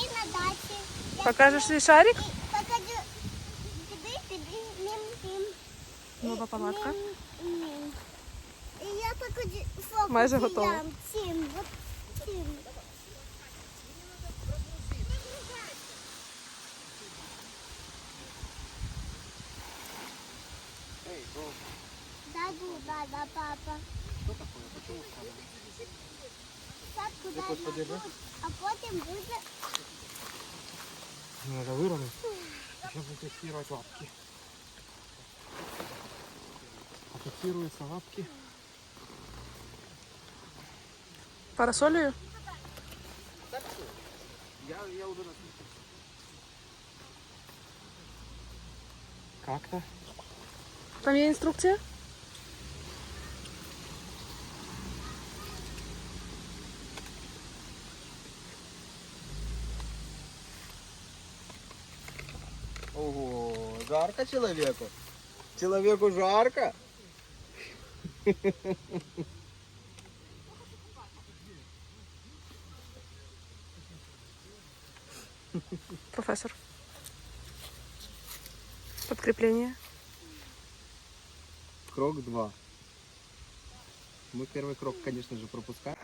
і на дачі. Я Покажеш свій шарик? і покажу тобі, тобі, ним, ним. Нова палатка. Ним, ним. І я покажу фокус. Майже готово. Даду, да, папа. Что такое? Почему вкладываешь? Так, куди Якось подержи. дадуть, а потім буде Надо выровнять. Сейчас буду тестировать лапки. Фиксируются лапки. Парасолею? Я, я уже Как-то. Там є інструкція? Жарко человеку? Человеку жарко? Професор. Подкрепление. Крок два. Мы первый крок, конечно же, пропускаем.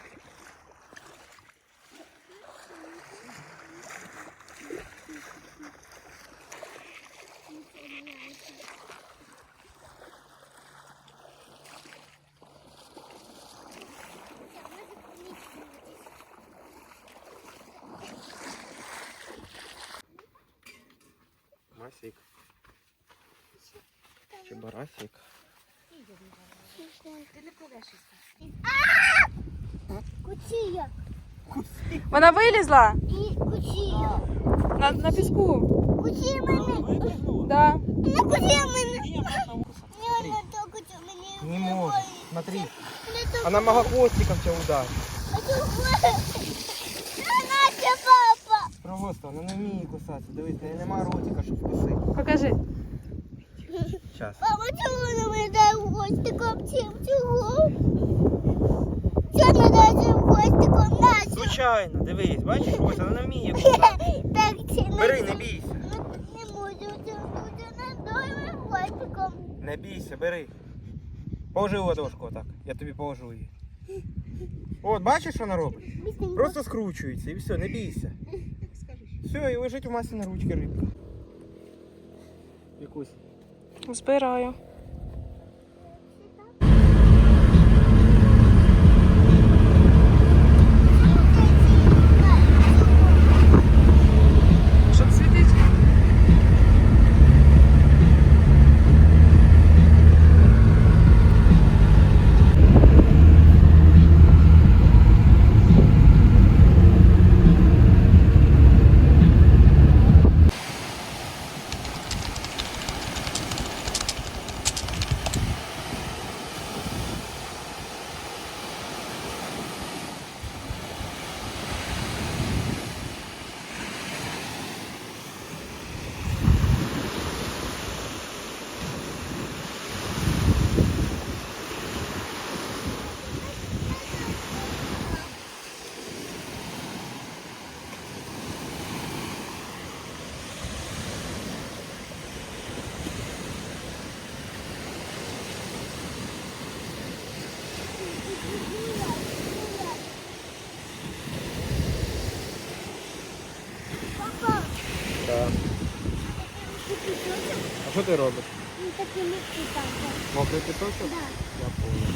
Вона вилізла І на, на піску. Кучія мене. Да. Не кучія мене. Не вона то кучія мене. Не может. Смотри. Она могла хвостиком тебя ударить. Настя, папа. Просто, вона не вміє кусатися. Дивись, в неї нема ротика, щоб вкусити. Покажи. Зараз. Папа, чого вона мене дає хвостиком цим? Чого? Случайно, дивись, бачиш, ось вона не вміє кусати. Бери, не бійся. Не можу, не хвостиком. Не бійся, бери. Положи ладошку отак. Я тобі положу її. От, бачиш, що вона робить? Просто скручується і все, не бійся. Все, і лежить у масі на ручки рибка. Якусь. Збираю. Щоб світить. Папа, Так. А що ти робиш? він такий міцний папа. Мокрий пісочок? Да. Я понял.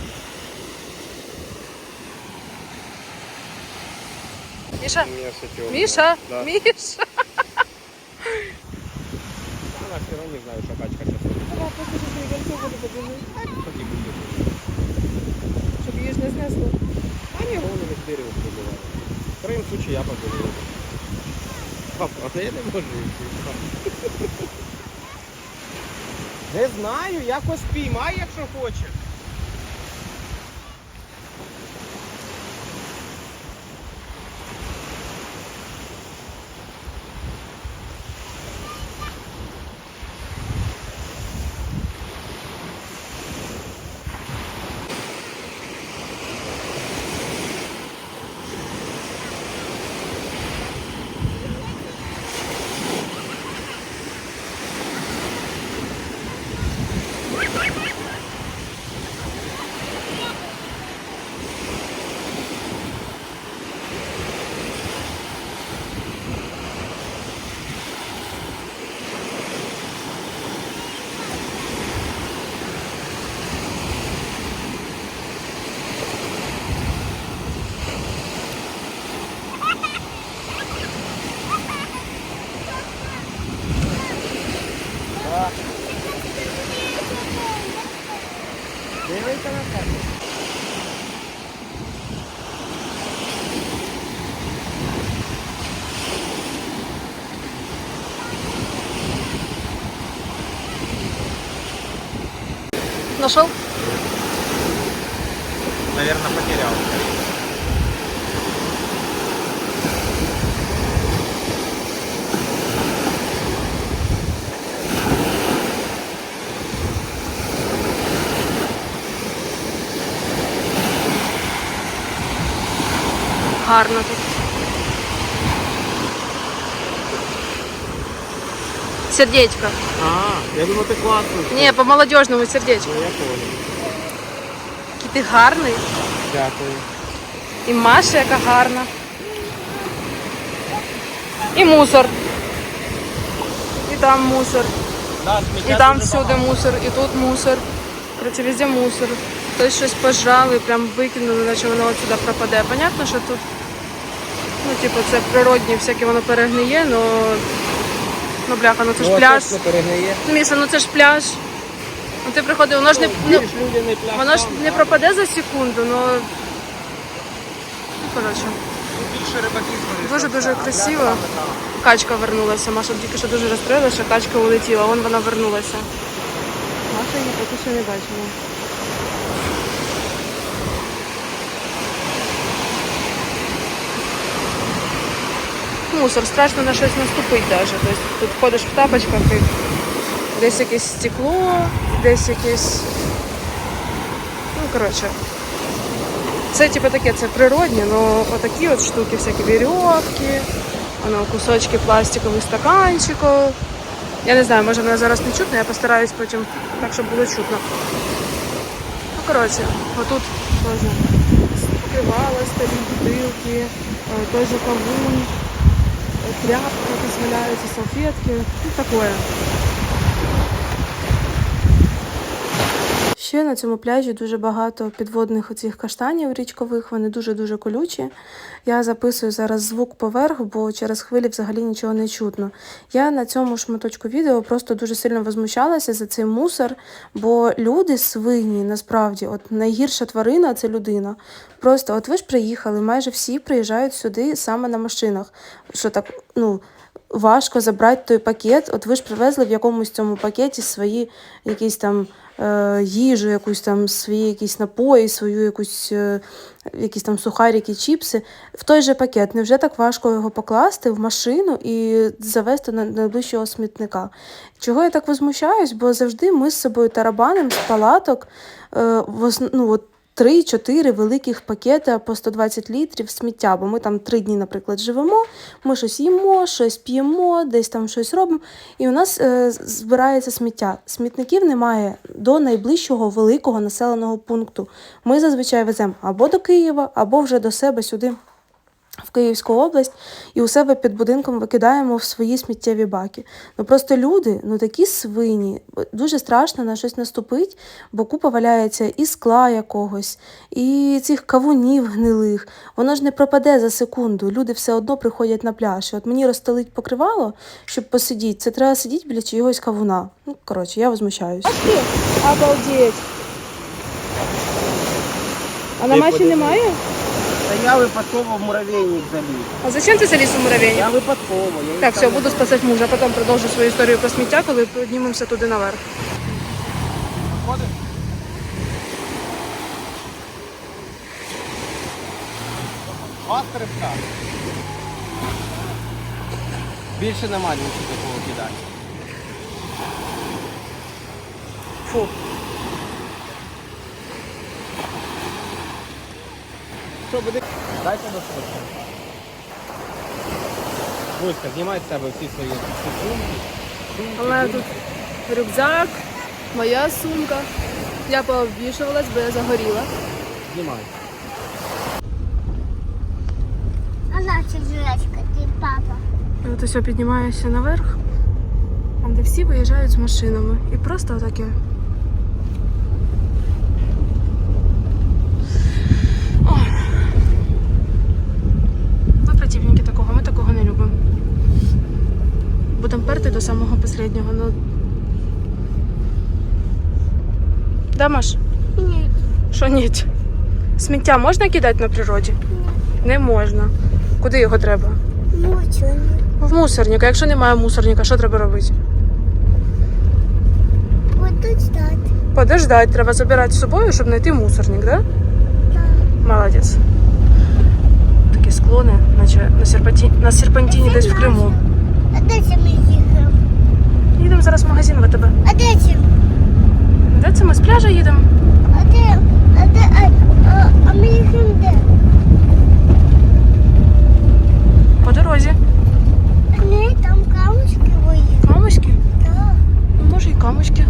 Міша. Міша, тёплая. Міша. Да. Міша. Она все равно не знает, что качка сейчас. Ходи, будет. Щоб її ж не знесло. А не, вон весь берег пробивает. В крайнем случае я поберу. Папа, а я не можу йти. Не знаю, якось піймай, якщо хочеш. Нашел? Наверное, потерял. Гарно тут. Сердечко. А, я думал, ты классный. Ні, по молодежному сердечко. Ну, я понял. Який ти гарний. Дякую. І Маша, яка гарна. І мусор. І там мусор. Да, І там всюди мусор, і тут мусор. Короче, везде мусор. Хтось щось пожрав і прям викинули, наче воно от сюди пропаде. Понятно, що тут, ну, типу, це природні, всяке воно перегниє, но... Ну, бляха, ну це ж пляж. Ну, Міша, ну це ж пляж. Ну ти приходив, воно ж не, ну, воно ж не пропаде за секунду. Ну, коротше. Дуже-дуже красиво. Качка вернулася. Маша тільки що дуже розстроїла, що качка улетіла, вон вона вернулася. Маша її поки що не бачила. Мусор, страшно на щось наступити даже. Тобто тут ходиш в тапочках і десь якесь стекло, десь якесь. Ну, коротше. Це типу таке, це природні, але отакі от штуки, всякі вірьовки, кусочки пластикових стаканчиків. Я не знаю, може мене зараз не чутно, я постараюсь потім так, щоб було чутно. Ну, коротше, отут можна покривала, старі е, той же кавун, тряпки якісь валяються, салфетки, ну таке. Ще на цьому пляжі дуже багато підводних оцих каштанів річкових, вони дуже-дуже колючі. Я записую зараз звук поверх, бо через хвилі взагалі нічого не чутно. Я на цьому шматочку відео просто дуже сильно возмущалася за цей мусор, бо люди свині, насправді, от найгірша тварина це людина. Просто от ви ж приїхали, майже всі приїжджають сюди саме на машинах. Що так, ну. Важко забрати той пакет. От ви ж привезли в якомусь цьому пакеті свої якісь там е, їжу, якусь там свої якісь напої, свою якусь е, якісь там сухарики, чіпси. В той же пакет. Невже так важко його покласти в машину і завести на найближчого смітника? Чого я так возмущаюсь? Бо завжди ми з собою тарабаним з палаток е, ну, от, 3-4 великих пакети по 120 літрів сміття, бо ми там три дні, наприклад, живемо, ми щось їмо, щось п'ємо, десь там щось робимо, і у нас е, збирається сміття. Смітників немає до найближчого великого населеного пункту. Ми зазвичай веземо або до Києва, або вже до себе сюди. В Київську область і у себе під будинком викидаємо в свої сміттєві баки. Ну просто люди, ну такі свині, дуже страшно на щось наступить, бо купа валяється і скла якогось, і цих кавунів гнилих. Воно ж не пропаде за секунду. Люди все одно приходять на пляж. І от мені розстелить покривало, щоб посидіти. Це треба сидіти біля чогось кавуна. Ну, коротше, я возмущаюсь. Обалдеть. А на маші немає? Та я випадково в муравейник заліз. А зачем ти заліз у муравейник? Я випадково. Я Так, все, буду спасати мужа, потім продовжу свою історію про сміття, коли піднімемося туди наверх. Вас стрибка. Більше нема нічого такого кидати. Фу. Що буде? Дайте до себе. Буська, знімай з себе всі свої сумки. У мене тут рюкзак, моя сумка. Я пообвішувалась, бо я загоріла. Знімай. А наша жрачка, ти папа. От ось я піднімаюся наверх, там де всі виїжджають з машинами. І просто отаке. Противники такого, ми такого не любимо. Будемо перти до самого останнього. Ну... Да, Маш? Ні, Що ні? Сміття можна кидати на природі? Ні. Не можна. Куди його треба? Мучу. В мусорник. А якщо немає мусорника, що треба робити? Стать. Подождать, треба забирати з собою, щоб знайти мусорник, да? Да. Молодець. Такі склони, наче на, серпанті... на серпантині десь в Криму. А де це ми їхали? Їдемо зараз в магазин ВТБ. А де це? Де це ми з пляжа їдемо? А де? А де? А, а, а ми їхали де? По дорозі. Не, там камушки виїхали. Камушки? Так. Ну, Може і камушки.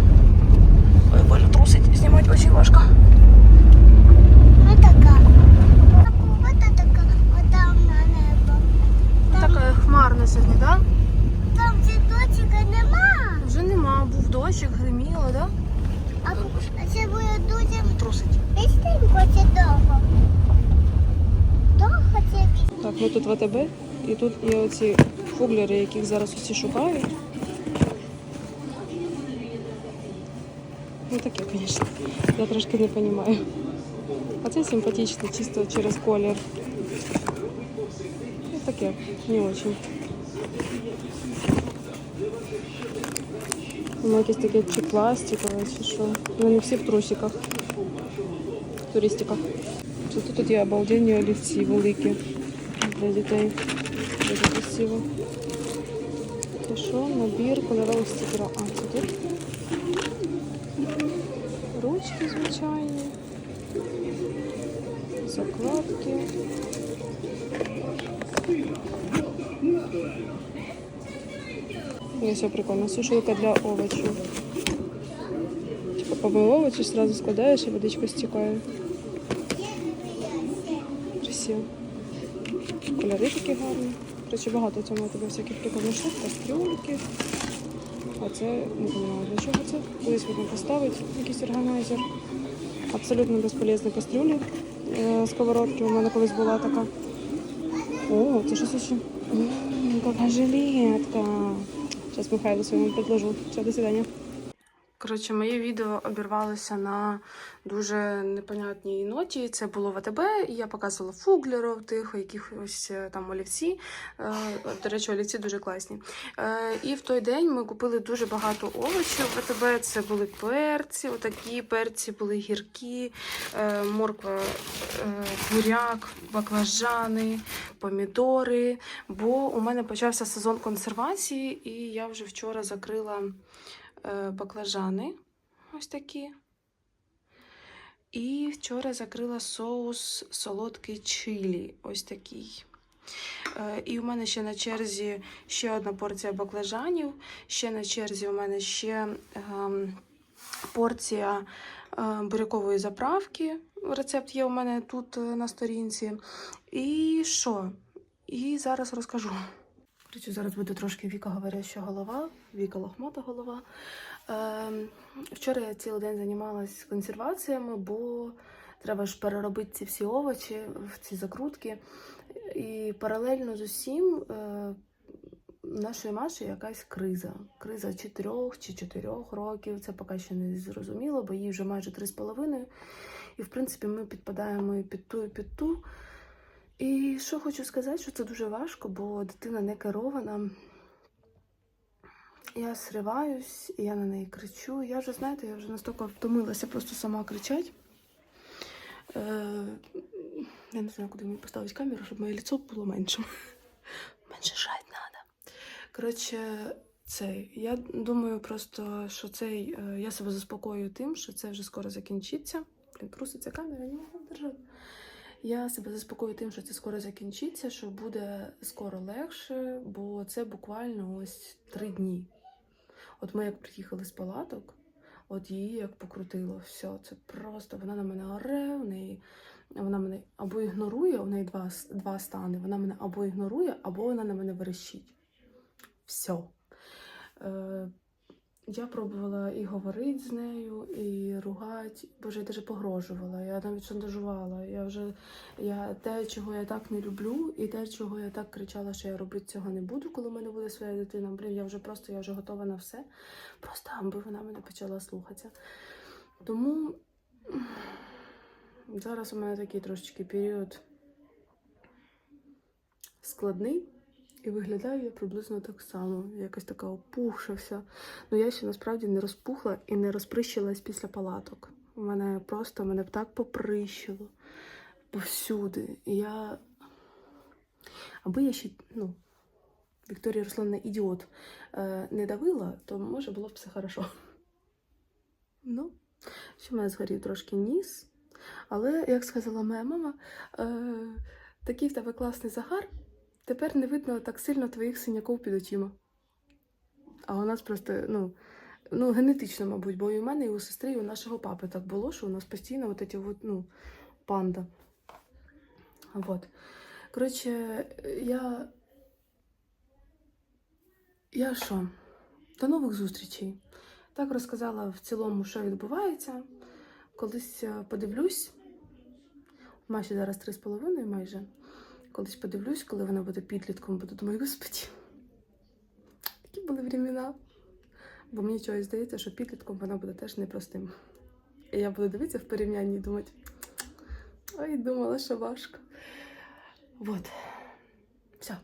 Ой, Боже, трусить. Знімати дуже важко. Ну така. Вот така, от там на небо. Така хмарна сьогодні, так? Там цвіточка нема. Вже нема. Був дощик, гриміло, так? А, а це буде дуже Трусить. бистренько чи довго? Довго це. Так, ми тут в АТБ, і тут є оці фуглери, яких зараз усі шукають. Ну таке, звісно. Я трошки не розумію. А це симпатичний, чисто через колір. Ну таке, не очень. Воно якесь таке чи пластикове, чи що. Вони всі в трусиках. Туристиках. Зато тут є обалденні олівці великі для дітей. Дуже красиво. Це що? Набір кольорових стікерів. А, це тут. Ручки звичайні. Закладки. Все прикольно. Сушилка для овочів. Типа помив овочі, сразу складаєш і водичка стікає. Красиво. Кольори такі гарні. Короче, багато цьому тебе всяких прикольних штук, кастрюльки. А це не розумію, для чого це. Колись можна поставити якийсь органайзер. Абсолютно безполезні кастрюлі. Е, Сковородки у мене колись була така. О, це щось ще. М, жилетка. Зараз Михайло своему предложу. Все, до свидання. Коротше, моє відео обірвалося на дуже непонятній ноті. Це було в АТБ, і я показувала фуглеров, тих, якихось е, там олівці. Е, До речі, олівці дуже класні. Е, І в той день ми купили дуже багато овочів в АТБ. Це були перці, отакі перці були гіркі, морква, буряк, баклажани, помідори. Бо у мене почався сезон консервації, і я вже вчора закрила баклажани. Ось такі. І вчора закрила соус солодкий чилі. Ось такий. Е, І у мене ще на черзі ще одна порція баклажанів. Ще на черзі у мене ще ем, порція е, бурякової заправки. Рецепт є у мене тут е, на сторінці. І що? І зараз розкажу. Коротше, зараз буде трошки Віка говоряща голова, Віка лохмата голова. Ем, вчора я цілий день займалася консерваціями, бо треба ж переробити ці всі овочі ці закрутки. І паралельно з усім е, нашої Маші якась криза. Криза чи трьох, чи чотирьох років. Це поки ще не зрозуміло, бо їй вже майже три з половиною. І в принципі ми підпадаємо і під ту, і під ту. І що хочу сказати, що це дуже важко, бо дитина не керована. Я сриваюсь, я на неї кричу. Я вже, знаєте, я вже настільки втомилася просто сама кричати. Е, я не знаю, куди мені поставити камеру, щоб моє лицо було меншим. Менше жать треба. Коротше, це, я думаю просто, що цей, е, я себе заспокоюю тим, що це вже скоро закінчиться. Блін, труситься камера, не можу держати. Я себе заспокою тим, що це скоро закінчиться, що буде скоро легше, бо це буквально ось три дні. От ми як приїхали з палаток, от її як покрутило, все, це просто вона на мене оре, в неї вона мене або ігнорує, у неї два, два стани. Вона мене або ігнорує, або вона на мене верещить. Все. Я пробувала і говорити з нею, і ругати. Боже, я навіть погрожувала, я навіть шантажувала. Я вже я те, чого я так не люблю, і те, чого я так кричала, що я робити цього не буду, коли в мене буде своя дитина. Блін, я вже просто я вже готова на все. Просто аби вона мене почала слухатися. Тому Зараз у мене такий трошечки період складний. І виглядаю я приблизно так само, якась така опухша вся. Ну я ще насправді не розпухла і не розприщилась після палаток. Мене просто мене так поприщило повсюди. І я. Аби я ще, ну, Вікторія Руслановна ідіот е, не давила, то може було б все хорошо. Ну, ще в мене згорів трошки ніс. Але, як сказала моя мама, е, такий в тебе класний загар, тепер не видно так сильно твоїх синяків під очима. А у нас просто, ну, ну генетично, мабуть, бо і у мене, і у сестри, і у нашого папи так було, що у нас постійно от ці от, ну, панда. Вот. Коротше, я. Я що? До нових зустрічей. Так розказала в цілому, що відбувається. Колись е, подивлюсь. Маші зараз три з половиною майже. Колись подивлюсь, коли вона буде підлітком, буду думаю, господі. Такі були времена. Бо мені чогось здається, що підлітком вона буде теж непростим. І я буду дивитися в порівнянні і думати, ой, думала, що важко. Вот. Все.